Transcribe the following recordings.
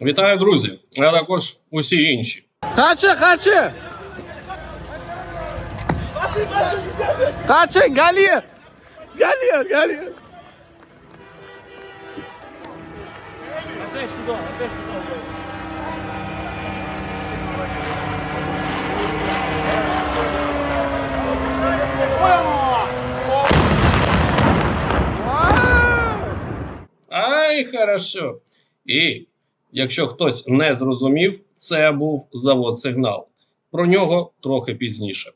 Вітаю, друзі! А також усі інші. Kaçın kaçın. Kaçın geliyor. Geliyor geliyor. Ай, хорошо. І якщо хтось не зрозумів, це був завод сигнал. Про нього трохи пізніше.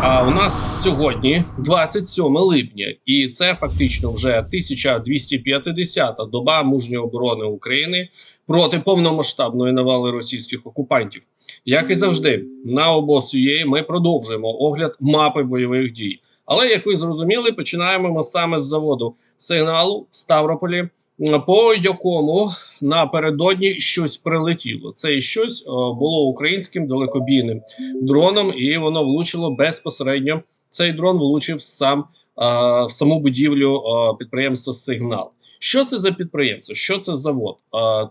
А у нас сьогодні 27 липня, і це фактично вже 1250-та доба мужньої оборони України проти повномасштабної навали російських окупантів. Як і завжди, на обосує ми продовжуємо огляд мапи бойових дій. Але як ви зрозуміли, починаємо ми саме з заводу сигналу в Ставрополі, по якому напередодні щось прилетіло. Це щось е, було українським далекобійним дроном, і воно влучило безпосередньо. Цей дрон влучив сам е, в саму будівлю е, підприємства Сигнал. Що це за підприємство? Що це завод?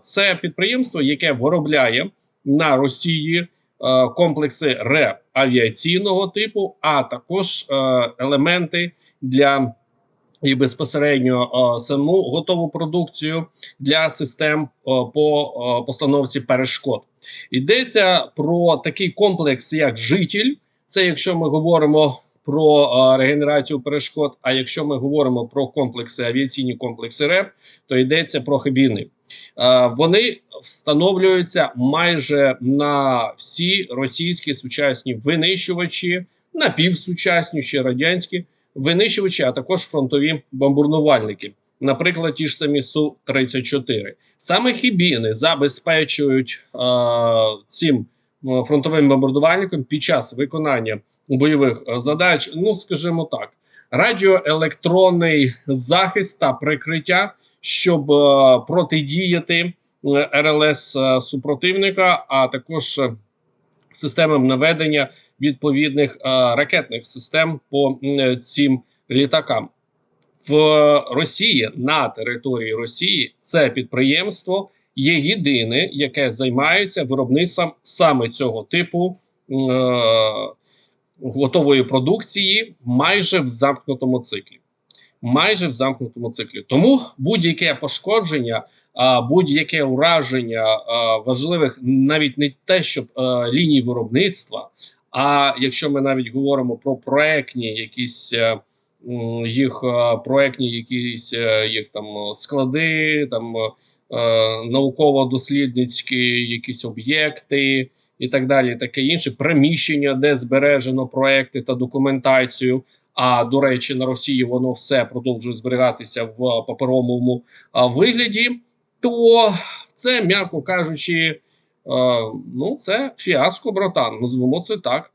Це підприємство, яке виробляє на Росії комплекси РЕ авіаційного типу, а також елементи для і безпосередньо е, саму готову продукцію для систем е, по е, постановці перешкод. Йдеться про такий комплекс, як житель. Це якщо ми говоримо про регенерацію перешкод. А якщо ми говоримо про комплекси авіаційні комплекси РЕП, то йдеться про хабіни. Вони встановлюються майже на всі російські сучасні винищувачі, напівсучасні ще радянські винищувачі, а також фронтові бомбардувальники. Наприклад, ті ж самі су 34 саме хібіни забезпечують е, цим фронтовим бомбардувальникам під час виконання бойових е, задач. Ну скажімо так, радіоелектронний захист та прикриття, щоб е, протидіяти РЛС е, супротивника, а також е, системам наведення відповідних е, ракетних систем по цим літакам. В Росії на території Росії це підприємство є єдине, яке займається виробництвом саме цього типу е, готової продукції майже в замкнутому циклі. Майже в замкнутому циклі. Тому будь-яке пошкодження, а, будь-яке ураження а, важливих навіть не те, щоб а, ліній виробництва. А якщо ми навіть говоримо про проектні якісь е, їх е, проектні якісь е, їх там склади, там науково-дослідницькі якісь об'єкти і так далі, таке інше приміщення, де збережено проекти та документацію. А до речі, на Росії воно все продовжує зберігатися в паперовому вигляді. То це, м'яко кажучи, ну це фіаско, братан. Назвемо це так.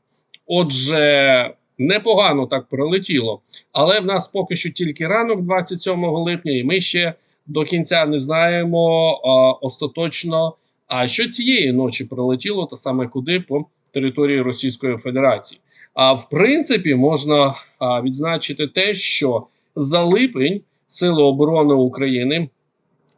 Отже, непогано так прилетіло. Але в нас поки що тільки ранок, 27 липня, і ми ще до кінця не знаємо а, остаточно, а що цієї ночі прилетіло, та саме куди по території Російської Федерації. А в принципі, можна а, відзначити те, що за липень Сили оборони України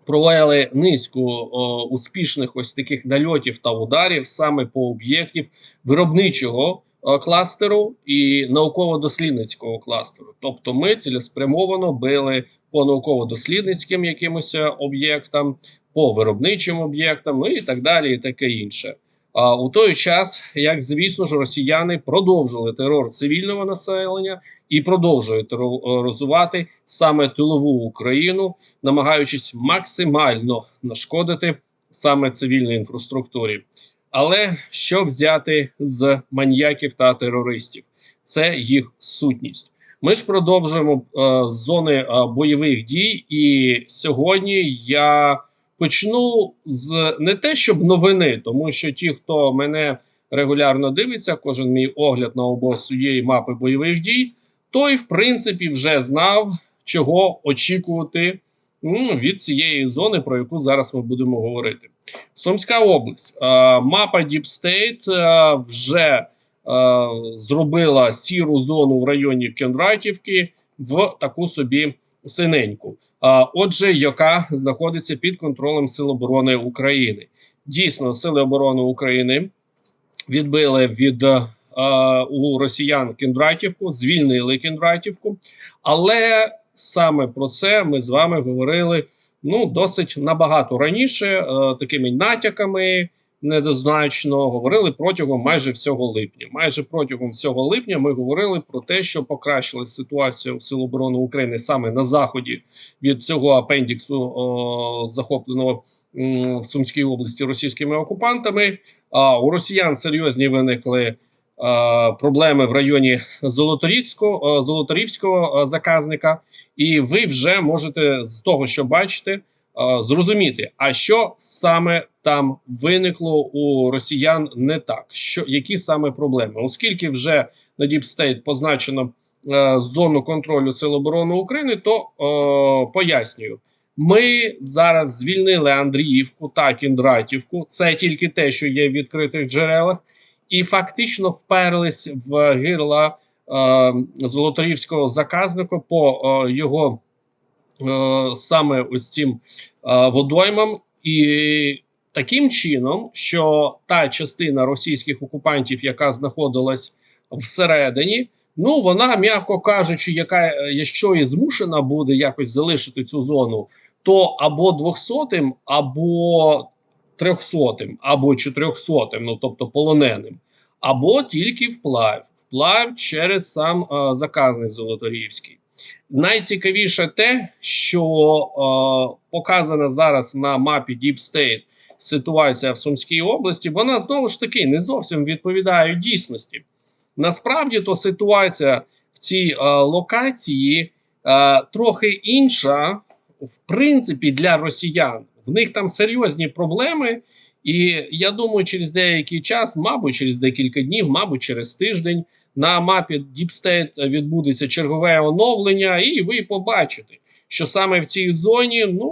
провели низку о, успішних ось таких нальотів та ударів саме по об'єктів виробничого о, кластеру і науково-дослідницького кластеру. Тобто, ми цілеспрямовано били по науково-дослідницьким якимось е, об'єктам, по виробничим об'єктам, ну і так далі, і таке інше. У той час, як звісно ж, росіяни продовжили терор цивільного населення і продовжують тероризувати саме тилову Україну, намагаючись максимально нашкодити саме цивільній інфраструктурі. Але що взяти з маньяків та терористів? Це їх сутність. Ми ж продовжуємо е, зони е, бойових дій, і сьогодні я почну з не те, щоб новини, тому що ті, хто мене регулярно дивиться, кожен мій огляд на обоз цієї мапи бойових дій, той, в принципі, вже знав, чого очікувати м, від цієї зони, про яку зараз ми будемо говорити. Сумська область. Мапа Deep State вже зробила сіру зону в районі Кенратівки в таку собі синеньку. А, отже, яка знаходиться під контролем Сил оборони України. Дійсно, Сили оборони України відбили від е, у росіян Кіндратівку, звільнили Кіндратівку, але саме про це ми з вами говорили ну досить набагато раніше, е, такими натяками. Недозначно говорили протягом майже всього липня. Майже протягом всього липня ми говорили про те, що покращилась ситуація у Сил оборони України саме на заході від цього апендіксу, о, захопленого в Сумській області російськими окупантами. А у росіян серйозні виникли проблеми в районі Золоторівського, Золоторівського заказника, і ви вже можете з того, що бачите, зрозуміти, а що саме там виникло у росіян не так, що які саме проблеми, оскільки вже на State позначено е, зону контролю Сил оборони України, то е, пояснюю. Ми зараз звільнили Андріївку та Кіндратівку. Це тільки те, що є в відкритих джерелах, і фактично вперлись в гирла е, Золоторівського заказника по е, його е, саме ось цим е, водоймам, і таким чином, що та частина російських окупантів, яка знаходилась всередині, ну вона, м'яко кажучи, яка е, якщо і змушена буде якось залишити цю зону, то або 200-м, або 300-м, або 400-м, ну тобто полоненим, або тільки вплав, вплав через сам е, заказник Золоторівський. Найцікавіше те, що е, показана зараз на мапі Deep State ситуація в Сумській області, вона знову ж таки не зовсім відповідає дійсності. Насправді то ситуація в цій е, локації е, трохи інша, в принципі, для росіян. В них там серйозні проблеми, і я думаю, через деякий час, мабуть, через декілька днів, мабуть, через тиждень, на мапі State відбудеться чергове оновлення, і ви побачите, що саме в цій зоні ну,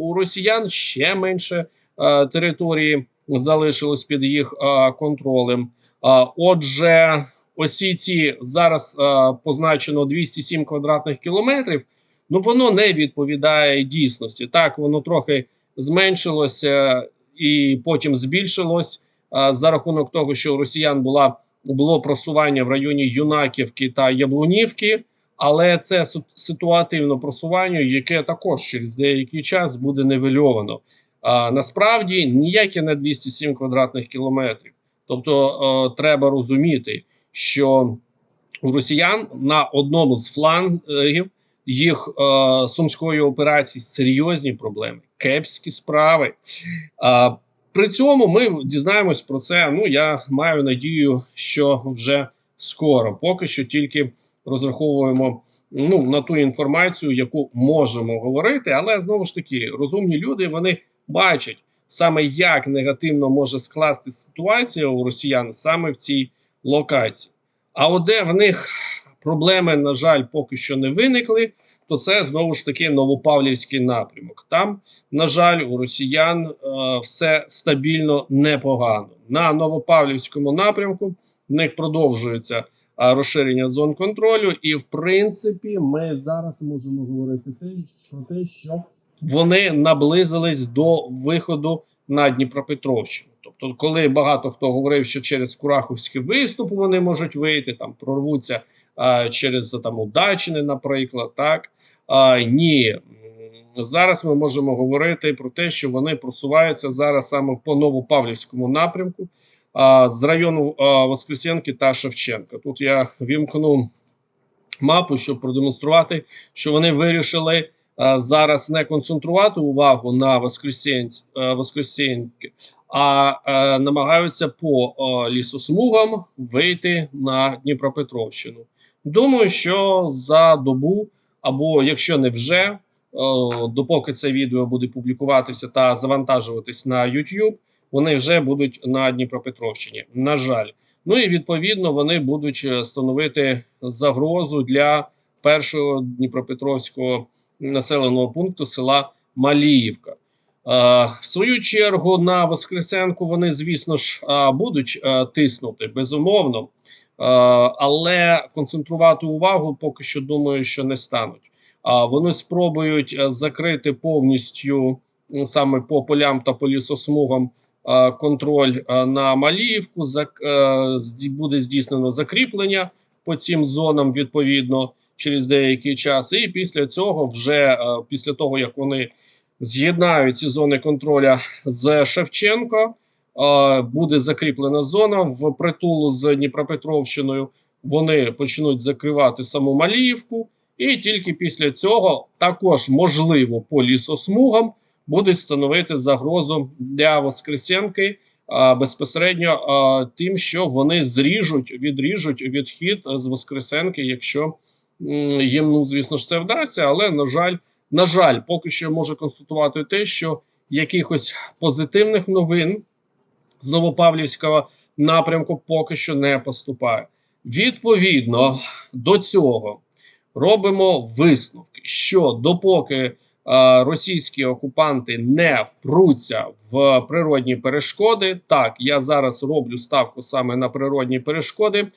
у росіян ще менше е, території залишилось під їх е, контролем. Е, отже, осі ці зараз е, позначено 207 квадратних кілометрів. Ну воно не відповідає дійсності. Так, воно трохи зменшилося і потім збільшилось а, за рахунок того, що у росіян була було просування в районі Юнаківки та Яблунівки, але це ситуативне просування, яке також через деякий час буде нивельовано. А насправді ніяке не 207 квадратних кілометрів. Тобто е, треба розуміти, що у росіян на одному з флангів їх е, сумської операції серйозні проблеми, кепські справи. А при цьому ми дізнаємось про це. Ну я маю надію, що вже скоро. Поки що тільки розраховуємо ну, на ту інформацію, яку можемо говорити. Але знову ж таки, розумні люди вони бачать саме як негативно може скласти ситуація у росіян саме в цій локації. А от де в них проблеми, на жаль, поки що не виникли, то це знову ж таки Новопавлівський напрямок. Там, на жаль, у росіян е, все стабільно непогано. На Новопавлівському напрямку в них продовжується е, розширення зон контролю, і в принципі, ми зараз можемо говорити те, про те, що вони наблизились до виходу на Дніпропетровщину. Тобто, коли багато хто говорив, що через Кураховський виступ вони можуть вийти, там прорвуться через там Удачини, наприклад, так а, ні. Зараз ми можемо говорити про те, що вони просуваються зараз саме по Новопавлівському напрямку а, з району а, Воскресенки та Шевченка. Тут я вімкну мапу, щоб продемонструвати, що вони вирішили а, зараз не концентрувати увагу на Воскресенці, а, а е, намагаються по е, лісосмугам вийти на Дніпропетровщину. Думаю, що за добу, або якщо не вже, е, допоки це відео буде публікуватися та завантажуватись на YouTube, вони вже будуть на Дніпропетровщині. На жаль, ну і відповідно вони будуть е, становити загрозу для першого Дніпропетровського населеного пункту села Маліївка. Е, В свою чергу на Воскресенку вони, звісно ж, будуть тиснути безумовно, але концентрувати увагу поки що думаю, що не стануть. А вони спробують е, закрити повністю саме по полям та по лісосмугам е, контроль е, на Маліївку. е, Буде здійснено закріплення по цим зонам відповідно через деякий час. І після цього, вже е, після того як вони з'єднають ці зони контроля з Шевченко, е, буде закріплена зона в притулу з Дніпропетровщиною. Вони почнуть закривати саму Маліївку, і тільки після цього також можливо по лісосмугам будуть становити загрозу для Воскресенки а, безпосередньо а, тим, що вони зріжуть, відріжуть відхід з Воскресенки, якщо їм, ну звісно ж, це вдасться. Але на жаль, на жаль, поки що можу констатувати те, що якихось позитивних новин з Новопавлівського напрямку поки що не поступає. Відповідно до цього робимо висновки, що допоки е, російські окупанти не впруться в природні перешкоди, так я зараз роблю ставку саме на природні перешкоди, е,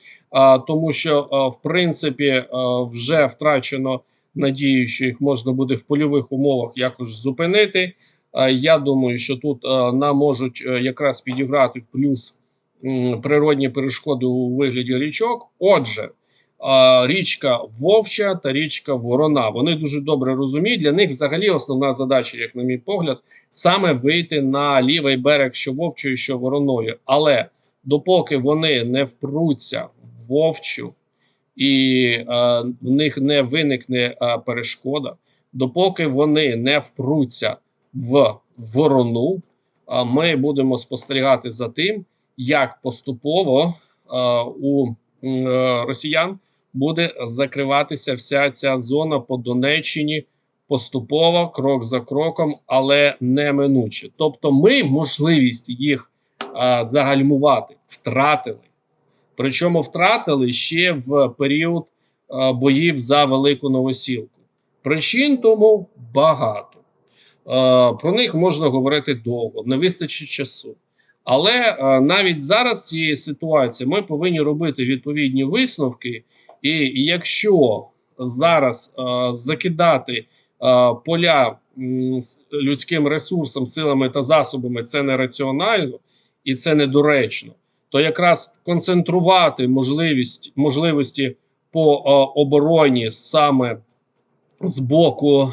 тому що е, в принципі е, вже втрачено надію, що їх можна буде в польових умовах якось зупинити. Е, Я думаю, що тут е, нам можуть е, якраз підіграти плюс природні перешкоди у вигляді річок. Отже, річка Вовча та річка Ворона. Вони дуже добре розуміють. Для них взагалі основна задача, як на мій погляд, саме вийти на лівий берег, що Вовчою, що Вороною. Але допоки вони не впруться в Вовчу і в них не виникне перешкода, допоки вони не впруться в ворону, ми будемо спостерігати за тим, як поступово у е, росіян буде закриватися вся ця зона по Донеччині поступово, крок за кроком, але неминуче. Тобто, ми можливість їх загальмувати втратили. Причому втратили ще в період боїв за велику новосілку. Причин тому багато. Е, Про них можна говорити довго, не вистачить часу. Але е, навіть зараз цієї ситуації ми повинні робити відповідні висновки. І якщо зараз е, закидати поля людським ресурсом, силами та засобами це нераціонально і це недоречно, то якраз концентрувати можливість, можливості по обороні саме з боку.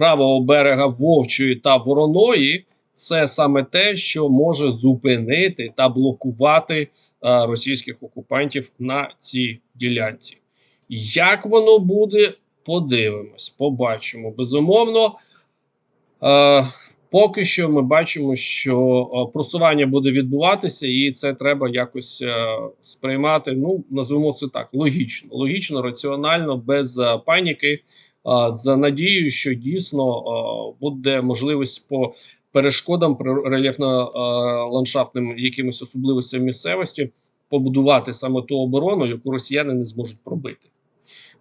Правого берега Вовчої та Вороної це саме те, що може зупинити та блокувати е, російських окупантів на цій ділянці. Як воно буде, подивимось, побачимо. Безумовно, е, поки що ми бачимо, що е, просування буде відбуватися, і це треба якось е, сприймати. Ну, назвемо це так: логічно, логічно, раціонально, без е, паніки а, з надією, що дійсно буде можливість по перешкодам рельєфно-ландшафтним якимось особливостям місцевості побудувати саме ту оборону, яку росіяни не зможуть пробити.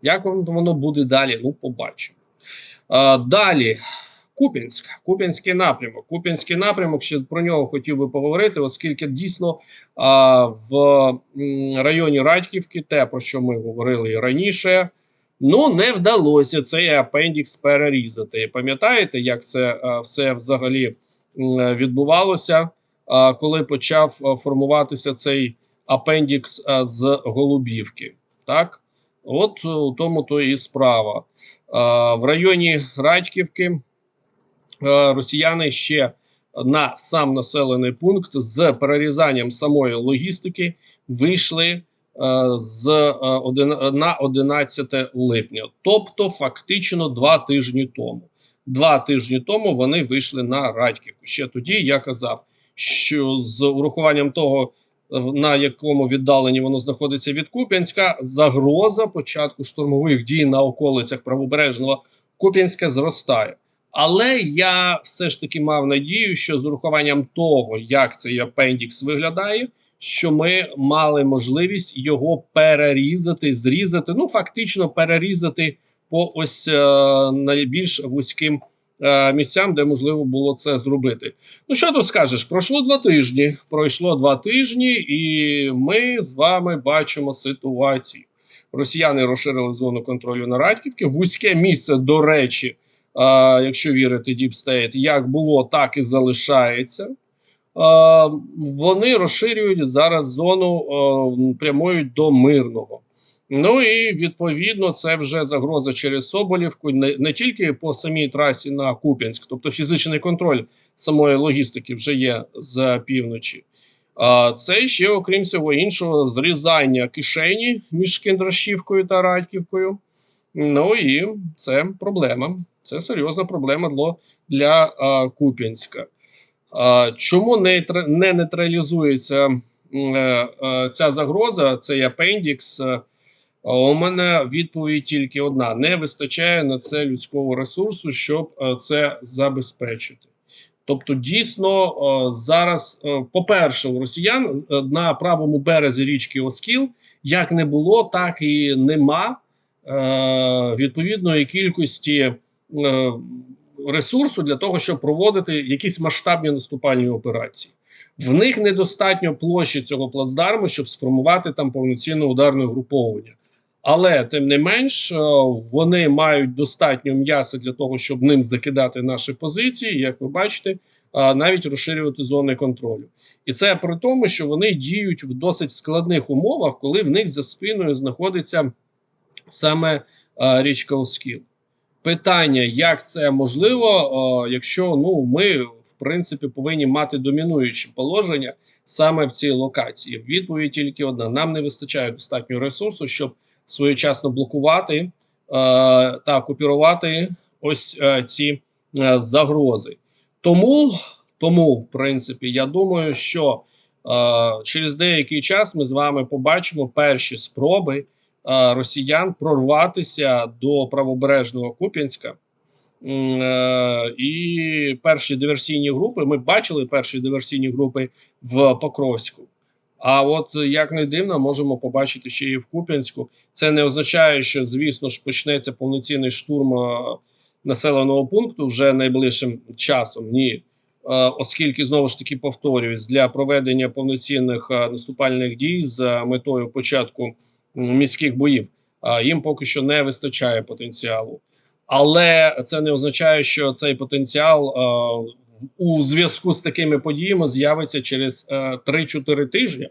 Як воно буде далі? Ну, побачимо. Далі. Куп'янськ, Куп'янський напрямок. Куп'янський напрямок, ще про нього хотів би поговорити, оскільки дійсно в районі Радьківки, те, про що ми говорили раніше, Ну, не вдалося цей апендікс перерізати. Пам'ятаєте, як це е, все взагалі відбувалося, коли почав е, формуватися цей апендікс е, з Голубівки? Так, от у тому то і справа. В районі Радьківки росіяни ще на сам населений пункт з перерізанням самої логістики вийшли з е, на 11 липня, тобто фактично два тижні тому. Два тижні тому вони вийшли на Радьківку. Ще тоді я казав, що з урахуванням того, е, на якому віддаленні воно знаходиться від Куп'янська, загроза початку штурмових дій на околицях правобережного Куп'янська зростає. Але я все ж таки мав надію, що з урахуванням того, як цей апендікс виглядає, що ми мали можливість його перерізати, зрізати, ну фактично перерізати по ось е, найбільш вузьким е, місцям, де можливо було це зробити. Ну що тут скажеш? Пройшло два тижні. Пройшло два тижні, і ми з вами бачимо ситуацію. росіяни розширили зону контролю на Радьківці. Вузьке місце, до речі, а, якщо вірити State, як було, так і залишається. А, вони розширюють зараз зону, а, прямують до мирного. Ну і відповідно це вже загроза через Соболівку, не, не тільки по самій трасі на Куп'янськ, тобто фізичний контроль самої логістики вже є з півночі. А це ще, окрім всього іншого, зрізання кишені між Кіндрашівкою та Радьківкою. Ну і це проблема. Це серйозна проблема для, для а, Куп'янська. Чому не, не нейтралізується е, е, ця загроза, цей апендікс? е, У мене відповідь тільки одна: не вистачає на це людського ресурсу, щоб це забезпечити. Тобто, дійсно, зараз, по-перше, у росіян на правому березі річки Оскіл як не було, так і нема відповідної кількості ресурсу для того, щоб проводити якісь масштабні наступальні операції. В них недостатньо площі цього плацдарму, щоб сформувати там повноцінне ударне угруповання. Але тим не менш, е, вони мають достатньо м'яса для того, щоб ним закидати наші позиції, як ви бачите, навіть розширювати зони контролю. І це при тому, що вони діють в досить складних умовах, коли в них за спиною знаходиться саме річка Оскіл. Питання, як це можливо, а, якщо ну ми в принципі повинні мати домінуюче положення саме в цій локації. Відповідь тільки одна: нам не вистачає достатньо ресурсу, щоб своєчасно блокувати е, та окупірувати ось е, ці е, загрози. Тому, тому, в принципі, я думаю, що е, через деякий час ми з вами побачимо перші спроби е, росіян прорватися до правобережного Куп'янська. Е, І перші диверсійні групи ми бачили перші диверсійні групи в Покровську. А от як не дивно, можемо побачити ще і в Куп'янську. Це не означає, що звісно ж почнеться повноцінний штурм е, населеного пункту вже найближчим часом. Ні, Е, оскільки знову ж таки повторююсь, для проведення повноцінних е, наступальних дій з метою початку міських боїв е, їм поки що не вистачає потенціалу. Але це не означає, що цей потенціал е, у зв'язку з такими подіями з'явиться через е, 3-4 тижні,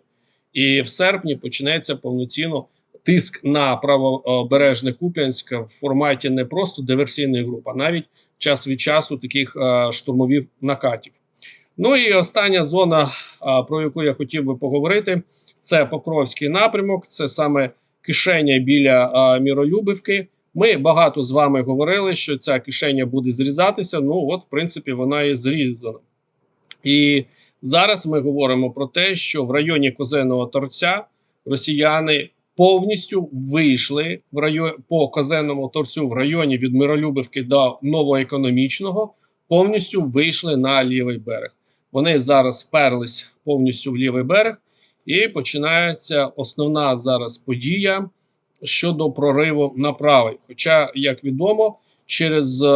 і в серпні почнеться повноцінно тиск на правобережне Куп'янськ в форматі не просто диверсійних груп, а навіть час від часу таких е, штурмових накатів. Ну і остання зона, е, про яку я хотів би поговорити, це Покровський напрямок, це саме кишеня біля е, Міролюбівки. Ми багато з вами говорили, що ця кишеня буде зрізатися. Ну, от, в принципі, вона і зрізана. І зараз ми говоримо про те, що в районі Козеного торця росіяни повністю вийшли в районі по Козенному торцю в районі від Миролюбівки до новоекономічного, повністю вийшли на лівий берег. Вони зараз вперлись повністю в лівий берег, і починається основна зараз подія щодо прориву на правий. Хоча, як відомо, через е,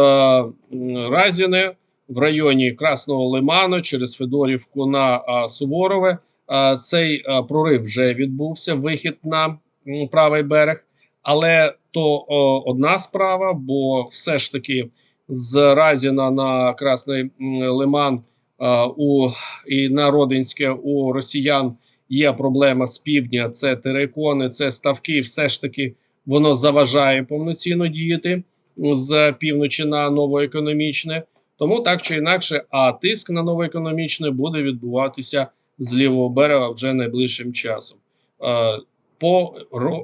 Разіне в районі Красного Лиману, через Федорівку на е, Суворове, е, цей е, прорив вже відбувся. Вихід на м, правий берег. Але то о, одна справа, бо все ж таки з Разіна на Красний Лиман е, у, і на Родинське у росіян є проблема з півдня. Це терикони, це ставки. Все ж таки воно заважає повноцінно діяти з півночі на новоекономічне. Тому так чи інакше, а тиск на новоекономічне буде відбуватися з лівого берега вже найближчим часом. Е, По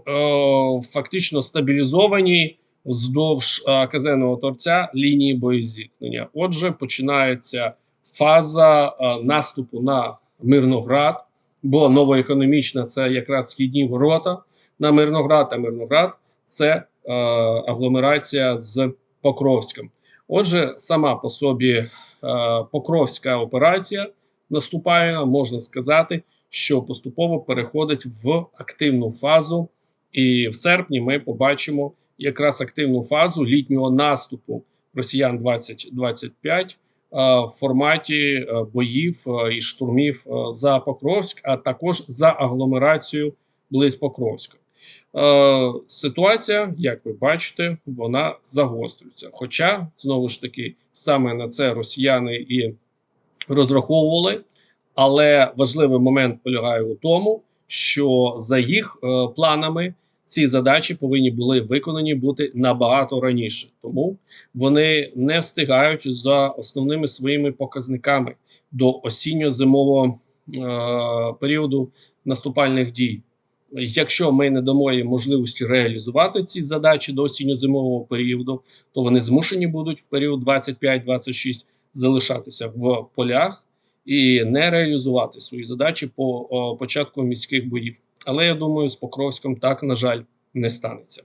е, фактично стабілізованій вздовж е, казенного торця лінії боєзіткнення. Отже, починається фаза наступу на Мирноград, бо новоекономічна це якраз східні ворота на Мирноград, а Мирноград це е, агломерація з Покровським. Отже, сама по собі е, Покровська операція наступає, можна сказати, що поступово переходить в активну фазу, і в серпні ми побачимо якраз активну фазу літнього наступу росіян 2025 е, в форматі е, боїв е, і штурмів е, за Покровськ, а також за агломерацію близь Покровська. Е, ситуація, як ви бачите, вона загострюється. Хоча, знову ж таки, саме на це росіяни і розраховували. Але важливий момент полягає у тому, що за їх е, планами ці задачі повинні були виконані бути набагато раніше. Тому вони не встигають за основними своїми показниками до осінньо-зимового е, періоду наступальних дій. Якщо ми не дамо їм можливості реалізувати ці задачі до осінньо-зимового періоду, то вони змушені будуть в період 25-26 залишатися в полях і не реалізувати свої задачі по о, початку міських боїв. Але я думаю, з Покровськом так, на жаль, не станеться.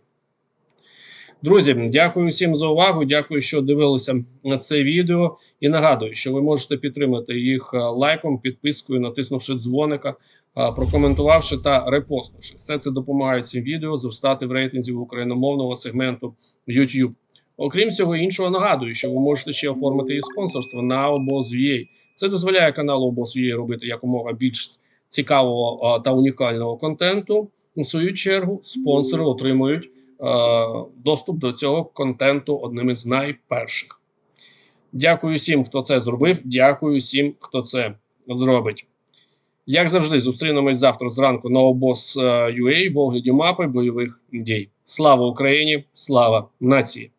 Друзі, дякую всім за увагу. Дякую, що дивилися на це відео. І нагадую, що ви можете підтримати їх е, лайком, підпискою, натиснувши дзвоника, е, прокоментувавши та репостнувши. Все це допомагає цим відео зростати в рейтинзі україномовного сегменту YouTube. Окрім всього іншого, нагадую, що ви можете ще оформити і спонсорство на обоз.ua. Це дозволяє каналу обоз.ua робити якомога більш цікавого та унікального контенту. У свою чергу спонсори отримують е, доступ до цього контенту одним із найперших. Дякую всім, хто це зробив. Дякую всім, хто це зробить. Як завжди, зустрінемось завтра зранку на обоз.ua в огляді мапи бойових дій. Слава Україні! Слава нації!